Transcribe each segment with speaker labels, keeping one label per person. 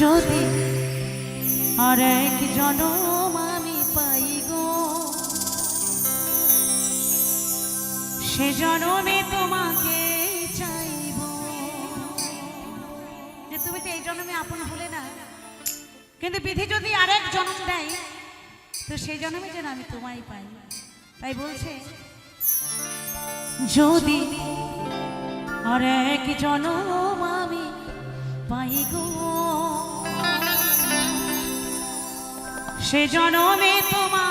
Speaker 1: যদি আরেক জনম আমি পাই গো, সে জনমে তোমাকে চাইব। যে তুমি তো এই জনমে আপন হলে না, কিন্তু বিধি যদি আরেক জন্ম দেয়, তো সেই জন্মে যেন আমি তোমায় পাই। তাই বলছে, যদি আরেক জনম আমি পাই গো সে জনমে তোমার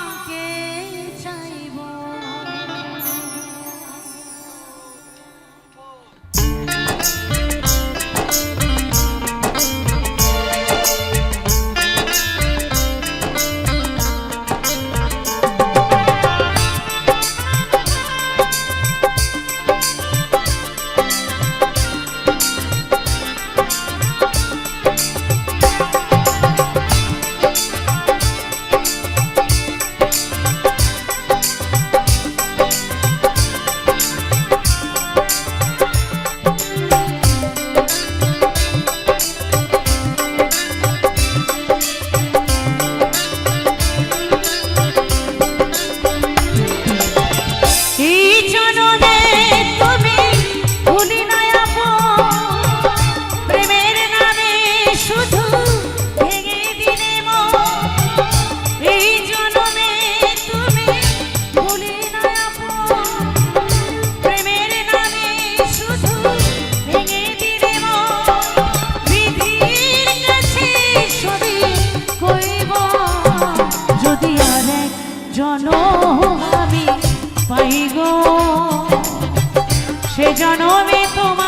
Speaker 1: जनों में तुम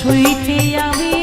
Speaker 1: সইতে আমি।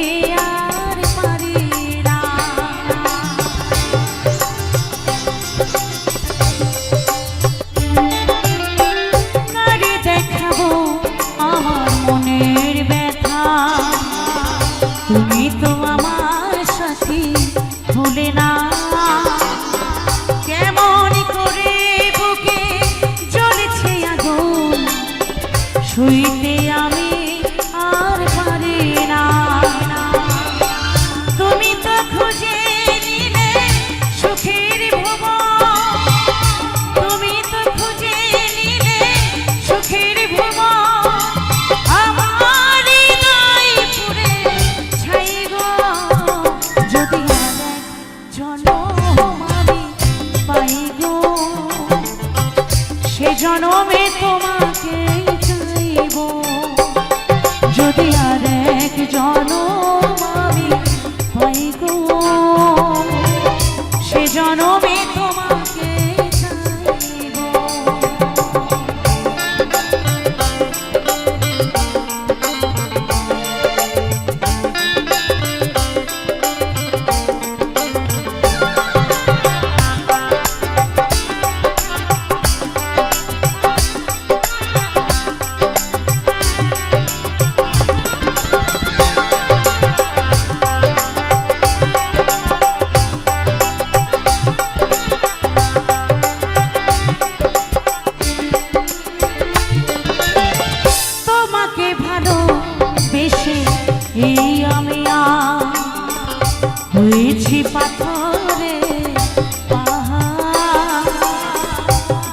Speaker 1: দুটি পাথরে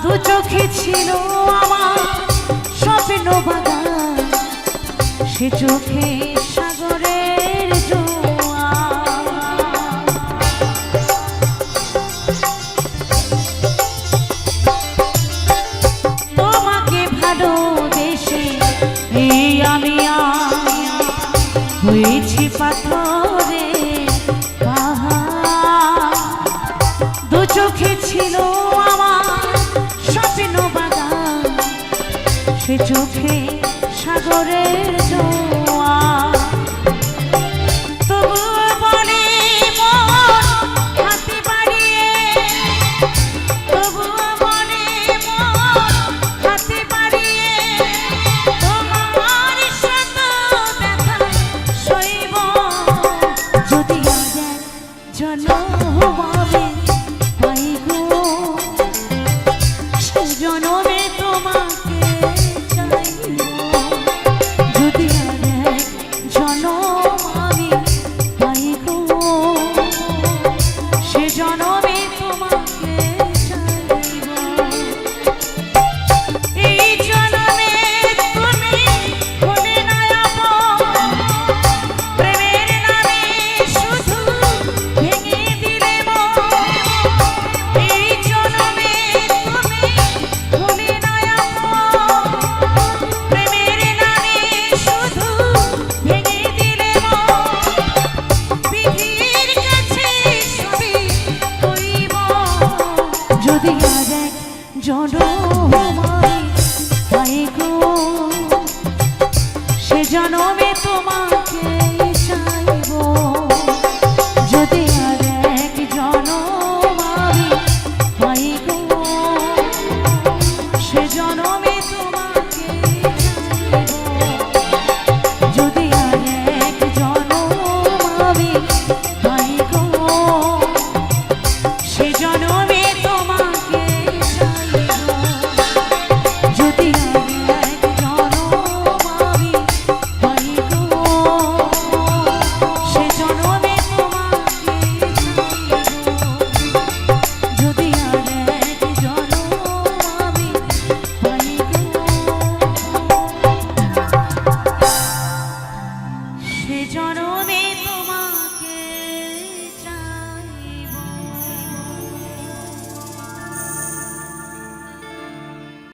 Speaker 1: দু চোখে ছিল আমার স্বপ্ন বাগান সে চোখে চোখে ছিল আমার স্বপ্ন বাগান। সে চোখে সাগরের জল। জনমাই সে জনমে তোমার